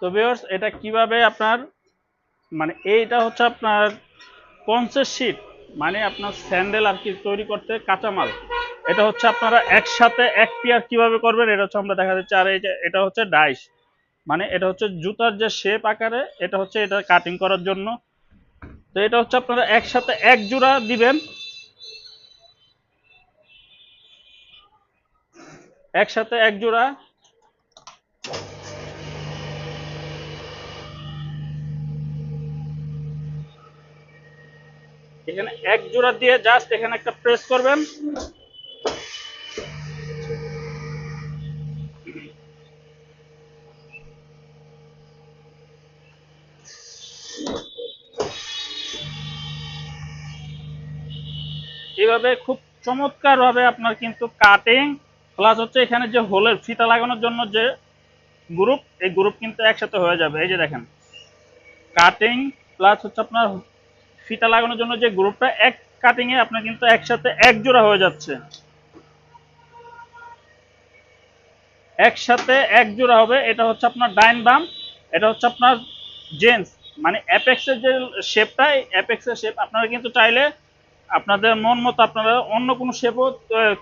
তো ভিউয়ার্স এটা কীভাবে আপনার মানে এইটা হচ্ছে আপনার পঞ্চাশ মানে আপনার স্যান্ডেল আর কি তৈরি করতে কাঁচামাল। এটা হচ্ছে আপনারা একসাথে এক পেয়ার কীভাবে করবেন, এটা হচ্ছে আমরা দেখা যাচ্ছে। আর এই যে, এটা হচ্ছে ডাইস মানে এটা হচ্ছে জুতার যে শেপ আকারে, এটা হচ্ছে এটা কাটিং করার জন্য। তো এটা হচ্ছে আপনারা একসাথে এক জোড়া দিবেন। একসাথে এক জোড়া এখানে এক জোড়া দিয়ে জাস্ট এখানে একটা প্রেস করবেন। এভাবে খুব চমৎকার ভাবে আপনার কিন্তু কাটিং প্লাস হচ্ছে এখানে যে হোলের ফিতা লাগানোর জন্য যে গ্রুপ এই গ্রুপ কিন্তু একসাথে হয়ে যাবে। এই যে দেখেন কাটিং প্লাস হচ্ছে আপনার ফিতা লাগানোর জন্য যে গ্রুপটা এক কাটিং এ আপনার কিন্তু একসাথে এক জোড়া হয়ে যাচ্ছে। একসাথে এক জোড়া হবে, এটা হচ্ছে আপনার ডাইন বাম, এটা হচ্ছে আপনার জেন্স মানে অ্যাপেক্সের যে শেপটা অ্যাপেক্সের শেপ আপনারা কিন্তু চাইলে আপনাদের মন মতো আপনারা অন্য কোনো শেপও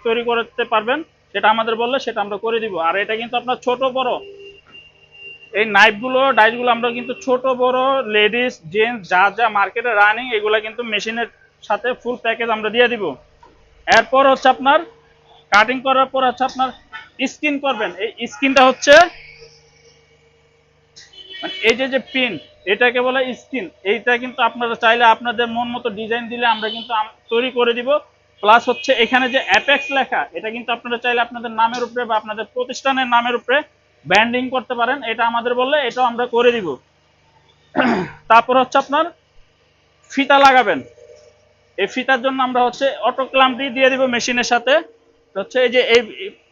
তৈরি করতে পারবেন সেটা আমাদের বললে সেটা আমরা করে দিব। আর এটা কিন্তু আপনার ছোট বড়। এই নাইফগুলো ডাইসগুলো আমরা কিন্তু ছোট, বড় লেডিস জেন্টস যা যা মার্কেটে রানিং এগুলো কিন্তু মেশিনের সাথে ফুল প্যাকেজ আমরা দিয়ে দিব। এরপর হচ্ছে আপনার কাটিং করার পর হচ্ছে আপনার স্কিন করবেন। এই স্কিনটা হচ্ছে মানে এই যে যে প্রিন্ট এটাকে বলে স্কিন এইটা কিন্তু আপনারা চাইলে আপনাদের মন মতো ডিজাইন দিলে আমরা কিন্তু তৈরি করে দিব। প্লাস হচ্ছে এখানে যে অ্যাপেক্স লেখা, এটা কিন্তু আপনারা চাইলে আপনাদের নামের উপরে বা আপনাদের প্রতিষ্ঠানের নামের উপরে ব্যান্ডিং করতে পারেন, এটা আমাদের বললে এটাও আমরা করে দিব। তারপর হচ্ছে আপনার ফিতা লাগাবেন। এই ফিতার জন্য আমরা হচ্ছে অটো ক্লাম্পটি দিয়ে দিব মেশিনের সাথে। হচ্ছে এই যে এই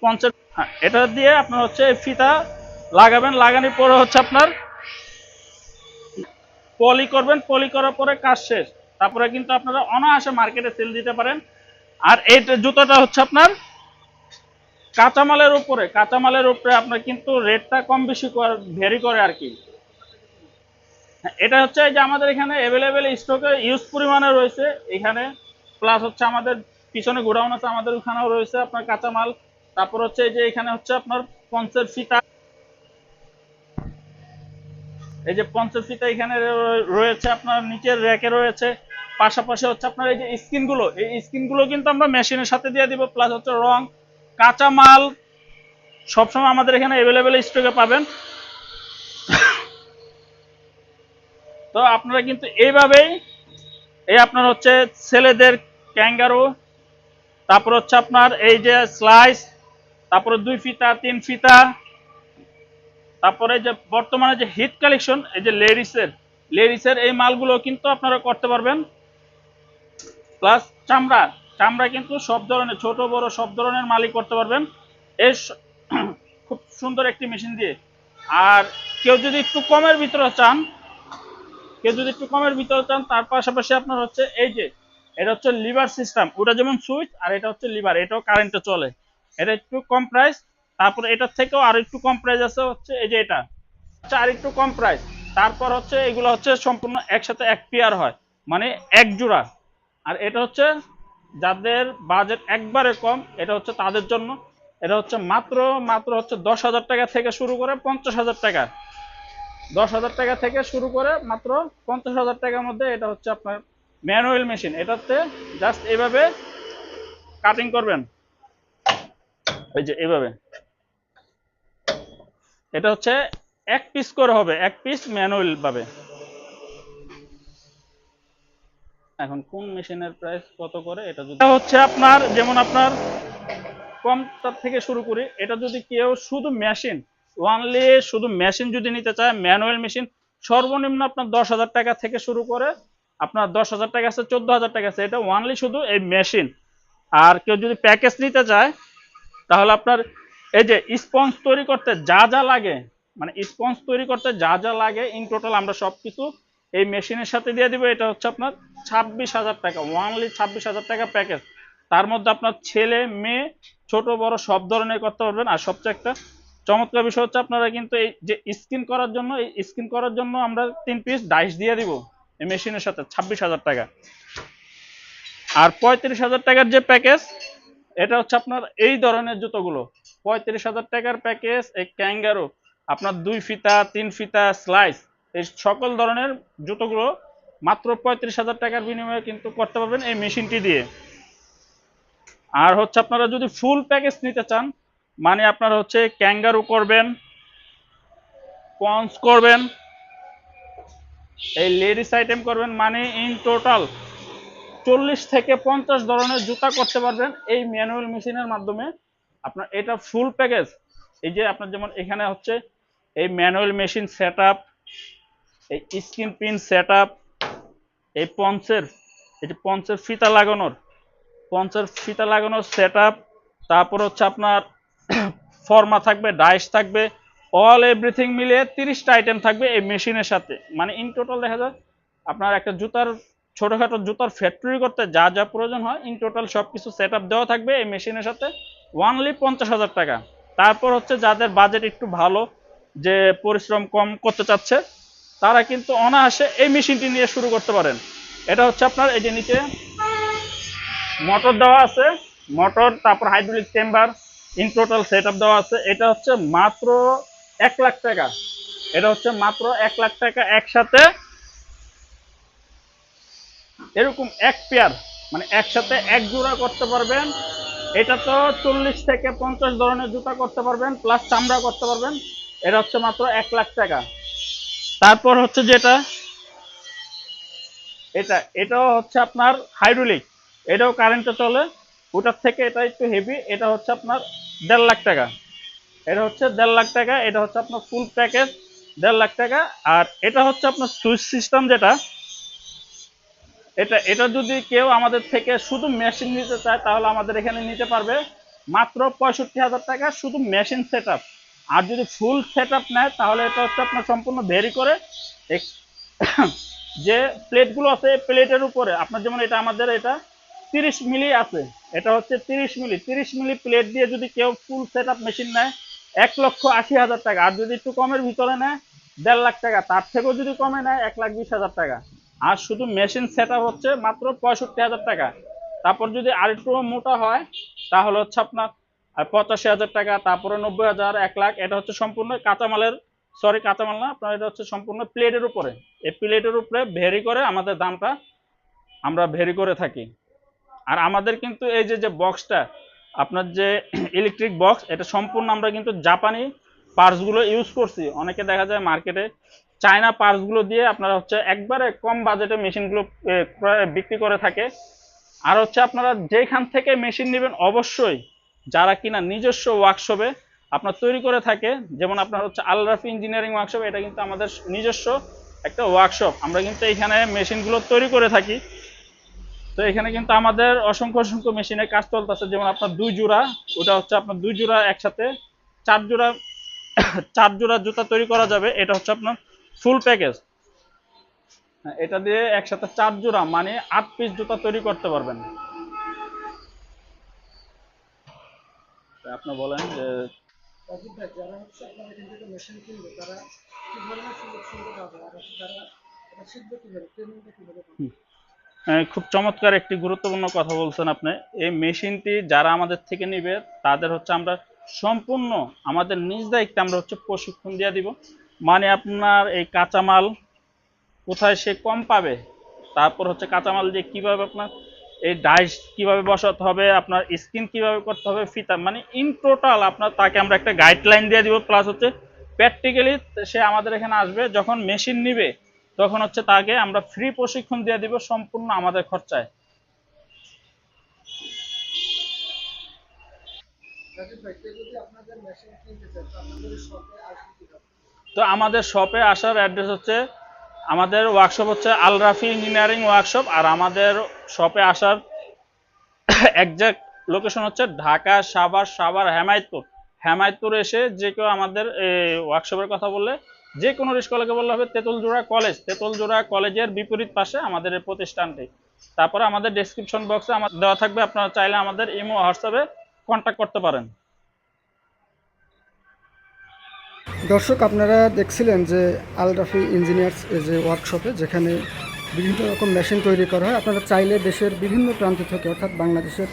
পঞ্চাশ হ্যাঁ এটা দিয়ে আপনার হচ্ছে এই ফিতা লাগাবেন। লাগানোর পরে হচ্ছে আপনার পলি করবেন। পলি করার পরে কাজ শেষ। তারপরে কিন্তু আপনারা অনায়াসে মার্কেটে সেল দিতে পারেন। আর এই জুতোটা হচ্ছে আপনার কাঁচামালের উপরে কাঁচামালের উপরে আপনার কিন্তু রেটটা কম বেশি ভেরি করে আর কি। এটা হচ্ছে যে আমাদের এখানে অ্যাভেলেবেল স্টকে ইউজ পরিমাণে রয়েছে। এখানে প্লাস হচ্ছে আমাদের পিছনে গোডাউন আছে, আমাদের ওখানেও রয়েছে আপনার কাঁচামাল। তারপর হচ্ছে যে এখানে হচ্ছে আপনার পঞ্চের ফিতা। এই যে পঞ্চের ফিতা এখানে রয়েছে আপনার, নিচের র্যাকে রয়েছে। পাশাপাশি হচ্ছে আপনার এই যে স্কিনগুলো, এই স্কিনগুলো কিন্তু আমরা মেশিনের সাথে দিয়ে দিব প্লাস হচ্ছে রং। কাঁচা মাল সবসময় আমাদের এখানে অ্যাভেলেবেল স্টকে পাবেন। তো আপনারা কিন্তু এইভাবেই এই আপনার হচ্ছে ছেলেদের ক্যাঙ্গারু তারপর হচ্ছে আপনার এই যে স্লাইস তারপরে দুই ফিতা, তিন ফিতা, তারপরে যে বর্তমানে যে হিট কালেকশন এই যে লেডিসের লেডিসের এই মালগুলো কিন্তু আপনারা করতে পারবেন। প্লাস চামড়া চামড়া কিন্তু সব ধরনের, ছোট, বড় সব ধরনের মালিক করতে পারবেন। এই খুব সুন্দর একটি মেশিন দিয়ে। আর কেউ যদি একটু কমের ভিতরে চান, কেউ যদি একটু কমের ভিতরে চান, তার পাশাপাশি আপনার হচ্ছে এই যে, এটা হচ্ছে লিভার সিস্টেম। ওটা যেমন সুইচ, আর এটা হচ্ছে লিভার, এটাও কারেন্টে চলে। এটা একটু কম প্রাইস, তারপরে এটার থেকেও আর একটু কম প্রাইস আছে হচ্ছে এই যে এটা। আচ্ছা আর একটু কম প্রাইস। তারপর হচ্ছে এগুলো হচ্ছে সম্পূর্ণ একসাথে এক পেয়ার হয় মানে এক জোড়া। আর এটা হচ্ছে যাদের বাজেট একবারে কম, এটা হচ্ছে তাদের জন্য। এটা হচ্ছে মাত্র মাত্র হচ্ছে দশ হাজার টাকা থেকে শুরু করে পঞ্চাশ হাজার টাকা। দশ হাজার টাকা থেকে শুরু করে মাত্র পঞ্চাশ হাজার টাকার মধ্যে এটা হচ্ছে আপনার ম্যানুয়াল মেশিন এটাতে জাস্ট এভাবে কাটিং করবেন। এই যে এভাবে এটা হচ্ছে এক পিস করে হবে, এক পিস ম্যানুয়াল ভাবে। এখন কোন মেশিনের প্রাইস কত করে, এটা যদি হচ্ছে আপনার, যেমন আপনার কমটার থেকে শুরু করি, এটা যদি কেউ শুধু মেশিন ওয়ানলি শুধু মেশিন যদি নিতে চায় ম্যানুয়াল মেশিন সর্বনিম্ন আপনার দশ হাজার টাকা থেকে শুরু করে, আপনার দশ হাজার টাকা আছে, চোদ্দ হাজার টাকা আছে, এটা ওয়ানলি শুধু এই মেশিন আর কেউ যদি প্যাকেজ নিতে চায়, তাহলে আপনার এই যে স্পঞ্জ তৈরি করতে যা যা লাগে মানে স্পঞ্জ তৈরি করতে যা যা লাগে ইন টোটাল আমরা সব কিছু এই মেশিনের সাথে দিয়ে দিব, এটা হচ্ছে আপনার ছাব্বিশ হাজার টাকা ওয়ানলি ছাব্বিশ হাজার টাকা প্যাকেজ তার মধ্যে আপনার ছেলে, মেয়ে, ছোট, বড়, সব ধরনের করতে পারবেন। আর সবচেয়ে একটা চমৎকার বিষয় হচ্ছে আপনারা কিন্তু এই যে স্ক্রিন করার জন্য, এই স্ক্রিন করার জন্য আমরা তিন পিস ডাইস দিয়ে দিব এই মেশিনের সাথে, ছাব্বিশ হাজার টাকা। আর পঁয়ত্রিশ হাজার টাকার যে প্যাকেজ এটা হচ্ছে আপনার এই ধরনের জুতোগুলো। পঁয়ত্রিশ হাজার টাকার প্যাকেজ এই ক্যাঙ্গারো আপনার দুই ফিতা, তিন ফিতা স্লাইস এই সকল ধরনের জুতোগুলো মাত্র পঁয়ত্রিশ হাজার টাকার বিনিময়ে কিন্তু করতে পারবেন এই মেশিনটি দিয়ে। আর হচ্ছে আপনারা যদি ফুল প্যাকেজ নিতে চান মানে আপনারা হচ্ছে ক্যাঙ্গারু করবেন পন্স করবেন, এই লেডিস আইটেম করবেন মানে ইন টোটাল চল্লিশ থেকে পঞ্চাশ ধরনের জুতা করতে পারবেন এই ম্যানুয়াল মেশিনের মাধ্যমে। আপনার এটা ফুল প্যাকেজ এই যে আপনার যেমন এখানে হচ্ছে এই ম্যানুয়াল মেশিন সেট এই স্ক্রিন পিন সেট এই পঞ্চের, এই যে পঞ্চের ফিতা লাগানোর, পঞ্চের ফিতা লাগানোর সেট তারপর হচ্ছে আপনার ফর্মা থাকবে, ডাইস থাকবে, অল এভরিথিং মিলিয়ে তিরিশটা আইটেম থাকবে এই মেশিনের সাথে। মানে ইন টোটাল দেখা যায়, আপনার একটা জুতার, ছোটখাটো জুতার ফ্যাক্টরি করতে যা যা প্রয়োজন হয়, ইন টোটাল সব কিছু সেট দেওয়া থাকবে এই মেশিনের সাথে ওয়ানলি পঞ্চাশ হাজার টাকা। তারপর হচ্ছে যাদের বাজেট একটু ভালো, যে পরিশ্রম কম করতে চাচ্ছে তারা কিন্তু অনায়াসে এই মেশিনটি নিয়ে শুরু করতে পারেন। এটা হচ্ছে আপনার এই যে নিচে মোটর দেওয়া আছে। মোটর, তারপর hydraulic chamber, in total set দেওয়া আছে। এটা হচ্ছে মাত্র এক লাখ টাকা। এটা হচ্ছে মাত্র এক লাখ টাকা একসাথে। এরকম এক পেয়ার মানে একসাথে এক জোড়া করতে পারবেন। এটা তো চল্লিশ থেকে পঞ্চাশ ধরনের জুতা করতে পারবেন প্লাস চামড়া করতে পারবেন। এটা হচ্ছে মাত্র এক লাখ টাকা। তারপর হচ্ছে যেটা? এটা, এটাও হচ্ছে আপনার হাইড্রোলিক এটাও কারেন্টে চলে। ওটার থেকে এটা একটু হেভি এটা হচ্ছে আপনার দেড় লাখ টাকা। এটা হচ্ছে দেড় লাখ টাকা, এটা হচ্ছে আপনার ফুল প্যাকেজ দেড় লাখ টাকা। আর এটা হচ্ছে আপনার সুইচ সিস্টেম যেটা। এটা এটা যদি কেউ আমাদের থেকে শুধু মেশিন নিতে চায়, তাহলে আমাদের এখানে নিতে পারবে মাত্র পঁয়ষট্টি হাজার টাকা শুধু মেশিন সেট আর যদি ফুল সেট আপ নেয়, তাহলে এটা হচ্ছে আপনার সম্পূর্ণ ভেরি করে। যে প্লেটগুলো আছে প্লেটের উপরে, আপনার যেমন এটা আমাদের এটা তিরিশ মিলি আছে, এটা হচ্ছে তিরিশ মিলি। তিরিশ মিলি প্লেট দিয়ে যদি কেউ ফুল সেট আপ মেশিন নেয়, এক লক্ষ আশি হাজার টাকা। আর যদি একটু কমের ভিতরে নেয়, দেড় লাখ টাকা। তার থেকেও যদি কমে নেয়, এক লাখ বিশ হাজার টাকা। আর শুধু মেশিন সেট আপ হচ্ছে মাত্র পঁয়ষট্টি হাজার টাকা। তারপর যদি আরেকটু মোটা হয়, তাহলে হচ্ছে আপনার আর পঁচাশি হাজার টাকা, তারপরে নব্বই হাজার, এক লাখ, এটা হচ্ছে সম্পূর্ণ কাঁচামালের সরি কাঁচামাল না, আপনার এটা হচ্ছে সম্পূর্ণ প্লেটের উপরে। এই প্লেটের উপরে ভেরি করে আমাদের দামটা আমরা ভেরি করে থাকি। আর আমাদের কিন্তু এই যে যে বক্সটা আপনার যে ইলেকট্রিক বক্স এটা সম্পূর্ণ আমরা কিন্তু জাপানি পার্টসগুলো ইউজ করছি। অনেকে দেখা যায় মার্কেটে চায়না পার্টসগুলো দিয়ে আপনারা হচ্ছে একবারে কম বাজেটে মেশিনগুলো বিক্রি করে থাকে। আর হচ্ছে আপনারা যেখান থেকে মেশিন নেবেন, অবশ্যই যারা কিনা নিজস্ব ওয়ার্কশপে আপনার তৈরি করে থাকে, যেমন আপনার হচ্ছে আলরাফি ইঞ্জিনিয়ারিং ওয়ার্কশপ এটা কিন্তু আমাদের নিজস্ব একটা ওয়ার্কশপ আমরা কিন্তু এখানে মেশিনগুলো তৈরি করে থাকি। তো এখানে কিন্তু আমাদের অসংখ্য অসংখ্য মেশিনের কাজ চলতেছে, যেমন আপনার দুই জোড়া, ওটা হচ্ছে আপনার দুই জোড়া একসাথে, চার জোড়া চার জোড়া জুতা তৈরি করা যাবে, এটা হচ্ছে আপনার ফুল প্যাকেজ এটা দিয়ে একসাথে চার জোড়া মানে আট পিস জুতা তৈরি করতে পারবেন। আপনি বলেন যে রাজীব ভাই যারা হচ্ছে আপনার এখান থেকে মেশিন কিনবে তারা কি ধরনের সুযোগ সুবিধা পাবে? আর তারা এটা শিখবে কীভাবে ট্রেনিংটা কীভাবে পাবে খুব চমৎকার একটি গুরুত্বপূর্ণ কথা বলছেন আপনি। এই মেশিনটি যারা আমাদের থেকে নিবে তাদের হচ্ছে আমরা সম্পূর্ণ আমাদের নিজ দায়িত্বে আমরা হচ্ছে প্রশিক্ষণ দিয়ে দিব। মানে আপনার এই কাঁচামাল কোথায় সে কম পাবে তারপর হচ্ছে কাঁচামাল দিয়ে কীভাবে আপনার এই ডাইস কীভাবে বসাতে হবে, আপনার স্কিন কীভাবে করতে হবে, ফিতা মানে ইন টোটাল আপনার তাকে আমরা একটা গাইডলাইন দিয়ে দিব প্লাস হচ্ছে প্র্যাকটিক্যালি সে আমাদের এখানে আসবে, যখন মেশিন নিবে, তখন হচ্ছে তাকে আমরা ফ্রি প্রশিক্ষণ দিয়ে দিব সম্পূর্ণ আমাদের খরচায়। তো আমাদের শপে আসার অ্যাড্রেস হচ্ছে আমাদের ওয়ার্কশপ হচ্ছে আল রাফি ইঞ্জিনিয়ারিং ওয়ার্কশপ আর আমাদের শপে আসার একজ্যাক্ট লোকেশন হচ্ছে ঢাকা, সাভার সাভার, হেমায়তপুর। হেমায়তপুর এসে যে কেউ আমাদের ওয়ার্কশপের কথা বললে, যে কোনো রিস্কলাকে বললে হবে তেঁতুলজোড়া কলেজ তেঁতুলজোড়া কলেজের বিপরীত পাশে আমাদের এই প্রতিষ্ঠানটি। তারপরে আমাদের ডেসক্রিপশন বক্সে আমার দেওয়া থাকবে, আপনারা চাইলে আমাদের ইমো হোয়াটসঅ্যাপে কন্ট্যাক্ট করতে পারেন। দর্শক, আপনারা দেখছিলেন যে আলরাফি ইঞ্জিনিয়ার্স যে ওয়ার্কশপে যেখানে বিভিন্ন রকম মেশিন তৈরি করা হয়, আপনারা চাইলে দেশের বিভিন্ন প্রান্ত থেকে, অর্থাৎ বাংলাদেশের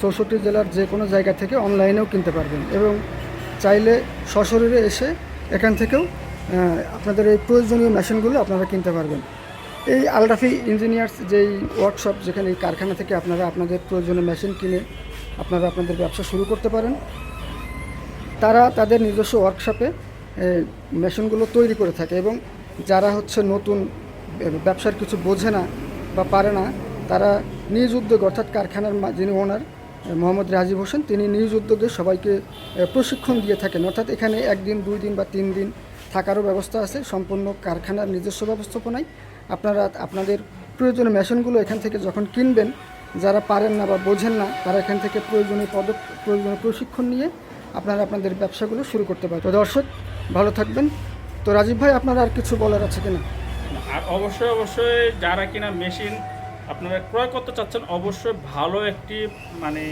চৌষট্টি জেলার যে কোনো জায়গা থেকে অনলাইনেও কিনতে পারবেন এবং চাইলে সশরীরে এসে এখান থেকেও আপনাদের এই প্রয়োজনীয় মেশিনগুলো আপনারা কিনতে পারবেন। এই আলরাফি ইঞ্জিনিয়ার্স যেই ওয়ার্কশপ যেখানে এই কারখানা থেকে আপনারা আপনাদের প্রয়োজনীয় মেশিন কিনে আপনারা আপনাদের ব্যবসা শুরু করতে পারেন। তারা তাদের নিজস্ব ওয়ার্কশপে মেশিনগুলো তৈরি করে থাকে এবং যারা হচ্ছে নতুন ব্যবসার কিছু বোঝে না বা পারে না, তারা নিজ উদ্যোগ, অর্থাৎ কারখানার যিনি ওনার মোহাম্মদ রাজীব হোসেন, তিনি নিজ উদ্যোগে সবাইকে প্রশিক্ষণ দিয়ে থাকেন। অর্থাৎ এখানে একদিন, দুই দিন বা তিন দিন থাকারও ব্যবস্থা আছে, সম্পূর্ণ কারখানার নিজস্ব ব্যবস্থাপনায়। আপনারা, আপনাদের প্রয়োজনীয় মেশিনগুলো এখান থেকে যখন কিনবেন, যারা পারেন না বা বোঝেন না, তারা এখান থেকে প্রয়োজনীয় পদ প্রয়োজনীয় প্রশিক্ষণ নিয়ে আপনারা আপনাদের ব্যবসাগুলো শুরু করতে পারেন তো দর্শক ভালো থাকবেন। তো রাজীব ভাই, আপনার আর কিছু বলার আছে কিনা? আর অবশ্যই অবশ্যই যারা কিনা মেশিন আপনারা ক্রয় করতে চাচ্ছেন, অবশ্যই ভালো একটি মানে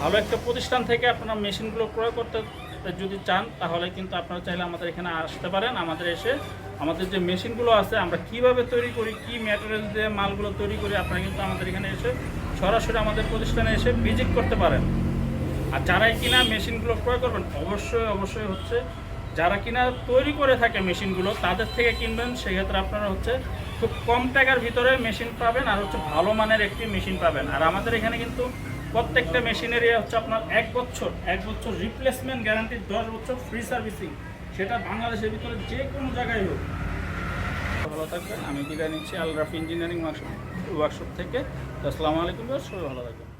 ভালো একটা প্রতিষ্ঠান থেকে আপনারা মেশিনগুলো ক্রয় করতে যদি চান, তাহলে কিন্তু আপনারা চাইলে আমাদের এখানে আসতে পারেন। আমাদের এসে আমাদের যে মেশিনগুলো আছে, আমরা কীভাবে তৈরি করি, কি ম্যাটেরিয়াল দিয়ে মালগুলো তৈরি করি, আপনারা কিন্তু আমাদের এখানে এসে সরাসরি আমাদের প্রতিষ্ঠানে এসে ভিজিট করতে পারেন। আর যারাই কিনা মেশিনগুলো ক্রয় করবেন, অবশ্যই অবশ্যই হচ্ছে যারা কিনা তৈরি করে থাকে মেশিনগুলো, তাদের থেকে কিনবেন। সেক্ষেত্রে আপনারা হচ্ছে খুব কম টাকার ভিতরে মেশিন পাবেন আর হচ্ছে ভালো মানের একটি মেশিন পাবেন। আর আমাদের এখানে কিন্তু প্রত্যেকটা মেশিনেরই হচ্ছে আপনার এক বছর এক বছর রিপ্লেসমেন্ট গ্যারান্টি দশ বছর ফ্রি সার্ভিসিং সেটা বাংলাদেশের ভিতরে যে কোনো জায়গায় হোক। ভালো থাকবেন। আমি বিদায় নিচ্ছি আলরাফ ইঞ্জিনিয়ারিং ওয়ার্কশপ ওয়ার্কশপ থেকে। আসসালামু আলাইকুম সবাই ভালো থাকবেন।